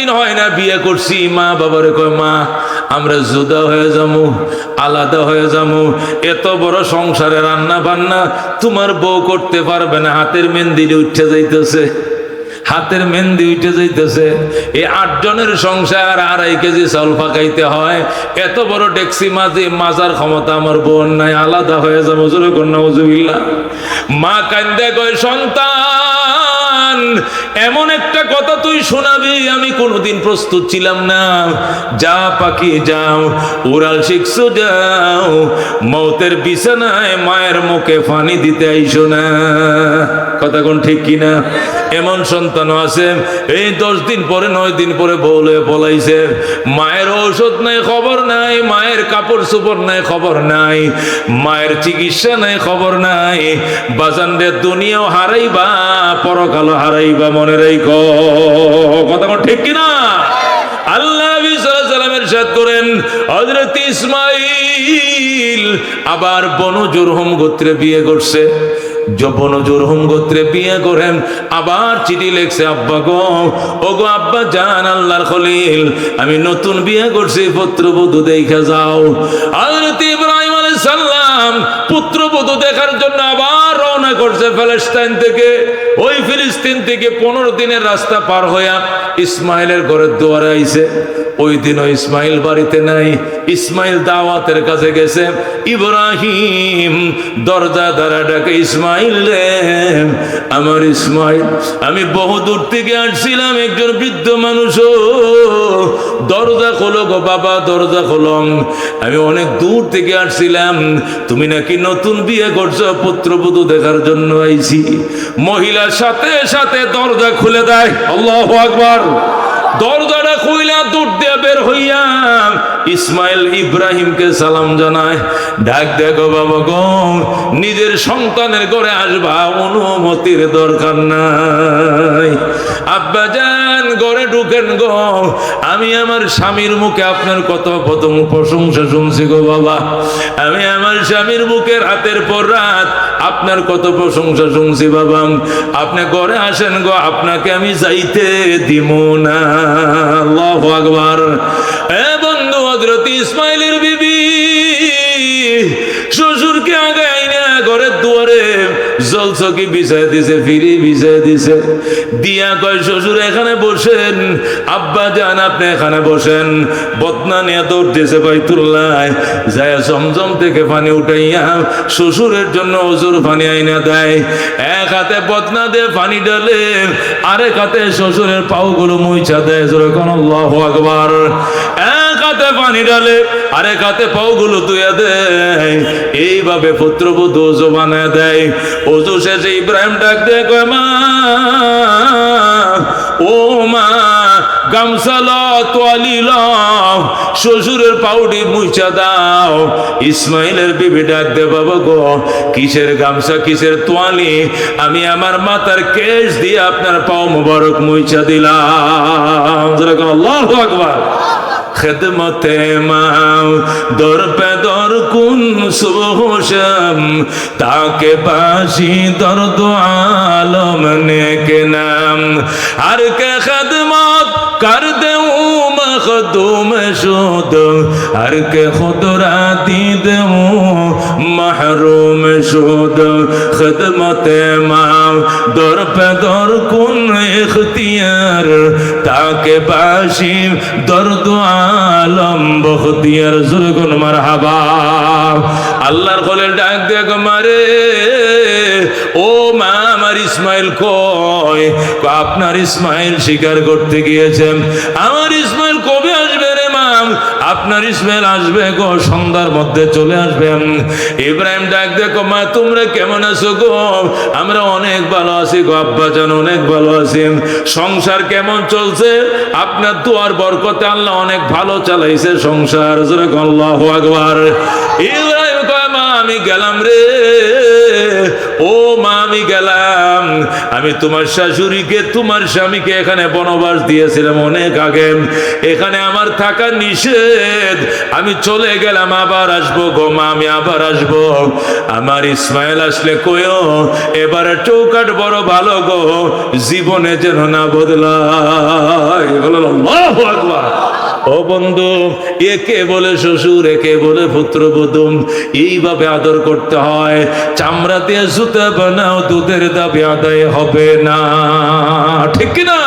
দিন হয় না, বিয়ে করছি। মা বাবারে কয়, মা, আমরা জুদা হয়ে যাব আলাদা হয়ে যাব এত বড় সংসারে রান্না বান্না তোমার বউ করতে পারবে না, হাতের মেহেন্দিলে উঠে যাইতেছে। হাতের মেহেন্দি উঠে যাইতেছে। এই আট জনের সংসার আড়াই কেজি চাউল পাকাইতে হয়। এত বড় ট্যাক্সি মাঝে মাজার ক্ষমতা আমার বোন নাই, আলাদা হয়ে যাব কন্যা মা কান্দে কয়, সন্তান এমন একটা কথা তুই শোনাবি, আমি কোনোদিন প্রস্তুত ছিলাম না। যা পাখি যাও, উড়াল শিখছো যাও, মতের বিছানায় মায়ের মুখে ফানি দিতে আইসো না। কথা কোন ঠিক কিনা? এমন সন্তানও আছে, এই দশ দিন পরে, নয় দিন পরে বলে বলাইছে মায়ের ঔষধ নাই, খবর নাই, মায়ের কাপড় চোপড় নাই, খবর নাই, মায়ের চিকিৎসা নাই, খবর নাই। বাজান রে, দুনিয়াও হারাইবা, পরকালও হারাইবা, মনে রেখ। কথা কোন ঠিক কিনা? আল্লাহ সালামের সাথ করেন হজরত ইসমাইল আবার বনু জুরহুম গোত্রে বিয়ে করছে। যখন জোরহম গোত্রে বিয়ে করেন। আবার চিঠি লেখছে, আব্বা গো ও গো আব্বা জান, আল্লাহর খলিল, আমি নতুন বিয়ে করছি, পুত্রবধূ দেখে যাও। ইব্রাহিম সালাম পুত্রবধূ দেখার জন্য আবার রওনা করছে ফিলিস্তিন থেকে। ওই ফিলিস্তিন থেকে পনেরো দিনের রাস্তা পার হইয়া ইসমাইলের ঘরের দুয়ারে আইছে। ওই দিনও ইসমাইল বাড়িতে নাই, ইসমাইল দাওয়াতের কাছে গেছে। ইব্রাহিম দরজা দ্বারা ডাকে, ইসমাইল রে, আমার ইসমাইল, আমি বহু দূর থেকে আসছিলাম, একজন বৃদ্ধ মানুষ দরজা খোলো গো বাবা, দরজা খোলো। আমি অনেক দূর থেকে আসছিলাম। তুমি নাকি নতুন বিয়ে করছ, পুত্রবধূ দেখার জন্য আইছি। মহিলার সাথে সাথে দরজা খুলে দেয়। আল্লাহ আকবার। দরজাটা খুইলা দূর দিয়ে বের হইয়া ইসমাইল ইব্রাহিমকে সালাম জানায়। ডাক দেখো বাবা গো, নিজের সন্তানের ঘরে আসবা, অনুমতির দরকার নাই। আব্বা যান। ঘরে ঢুকেন গো। আমি আমার স্বামীর মুখে আপনার কত প্রথম প্রশংসা শুনছি গো বাবা। আমি আমার স্বামীর মুখের হাতের পর রাত আপনার কত প্রশংসা শুনছি বাবা। আপনি ঘরে আসেন গো, আপনাকে আমি যাইতে দিব না। আল্লাহু আকবার। জলচকি বিছাই দিছে, ফিরি বিছাই দিছে। দিয়া কয়, শ্বশুর, এখানে বসেন। আব্বা যান, আপনি এখানে বসেন। বদনা নিয়ে দৌড়তেছে বাইতুল্লাহ। যায় জমজম থেকে পানি উঠাইয়া শ্বশুরের জন্য অজুর পানি আইনা দেয়। এক হাতে বদনা দিয়ে পানি ডালে আরেক হাতে শ্বশুরের পাওগুলো মুইছা দেয়। যেরকম আল্লাহু আকবার। হাতে পানি ডালে আরেক হাতে পাওগুলো ধুয়ে দেয়। এইভাবে পুত্রবধূ ওজু বানায় দেয়। ওজু শেষে ইব্রাহিম ডাক দেয় কয়, মা, ও মা তোয়ালি ল, শ্বশুরের পাউডি দাও। ইসমাইলের বিবি ডাক দে বাবা গো, কিসের গামছা, কিসের তোয়ালি? আমি আমার মাথার কেশ দিয়ে আপনার পাও মুবারক মুইচা দিলাম। আল্লাহু আকবার। খেদমতে মাও দর পে দর কুন সুবহশম তাকে বাসি দর্দ আলম নেকে নাম আর কে খেদমত কর দেউ মখদুম শুদ আর কে খুদরা দি দেউ মাহরুম শুদ খেদমতে মাও দর পে দর কুন ইখতিয়ার তাকে বাসি দর্দ আলম বখতিয়ার জুরগুন মারহাবা আল্লাহর কোলের ডাক দেখ মারে, ও মা, আমার ইসমাইল কয় আপনার ইসমাইল শিকার করতে গিয়েছেন। আমার ইসমাইল মাম আপনার ইসমাইল আসবে গো, সন্ধ্যার মধ্যে চলে আসবেন। ইব্রাহিম ডাক, দেখো মা, তোমরা কেমন আছো গো? আমরা অনেক ভালো আছি গো, আব্বা জান, অনেক ভালো আছি। সংসার কেমন চলছে? আপনার দুয়ার বরকতে আল্লাহ অনেক ভালো চালাইছে সংসার। আল্লাহু আকবার। ইব্রাহিম কয়, মা, আমি গেলাম রে। ও মা, আমি গেলাম। আমি তোমার শাশুড়িকে, তোমার স্বামীকে এখানে বনবাস দিয়েছিলাম অনেক আগে। এখানে আমার থাকা নিষেধ। আমি চলে গেলাম, আবার আসব গো মা, আমি আবার আসব। আমার ইসমাইল আসলে কয়ও এবারে চৌকাট বড় ভালো গো, জীবনে যেন না বদলায়। বলো ও বন্ধু একে বলে শ্বশুর একে বলে পুত্র পুত্রবধূ এইভাবে আদর করতে হয়। চামড়া দিয়ে জুতা বানাও, দুধের দাবি আদায় হবে না। ঠিক না